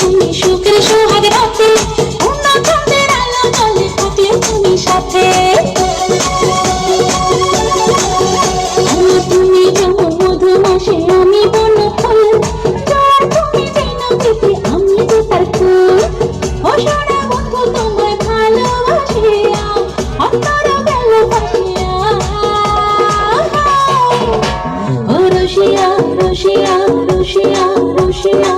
তুমি সুখের সোহাগ রাতে। পূর্ণ চন্দ্রের আলো জলে থাকলে তুমি সাথে। তুমি যেমন মধুমাসে আমি বন ফুল তুমি যেন পেতে আমি যে তার ফুল। ও বন্ধু তোমায় ভালোবাসিয়া অন্তর গেল ভাসিয়া ও রসিয়া রসিয়া রসিয়া রসিয়া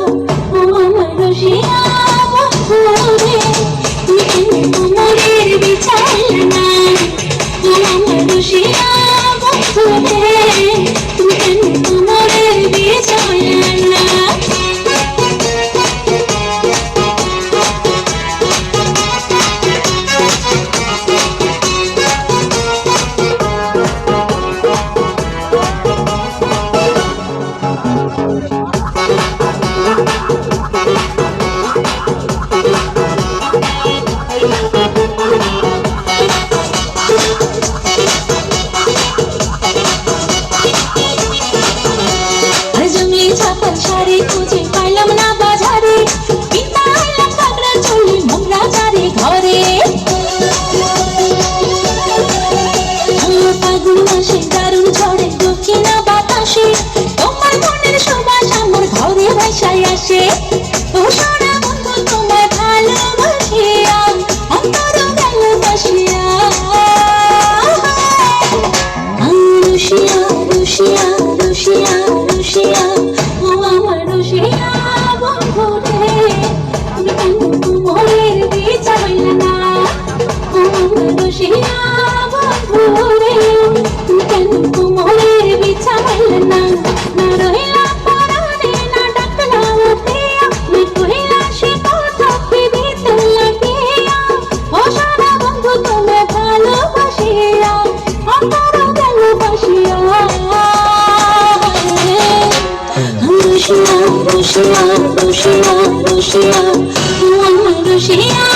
আমার আসে ও সোনা বন্ধু তোমায় ভালোবাসিয়া অন্তর গেল বাসিয়া রুশিয়া রুশিয়া রুশিয়া রুশিয়া ও আমার রুশিয়া বন্ধু রে তুমি কেন মনের বিচাইল না? ও আমার রুশিয়া রসিয়া মন রসিয়া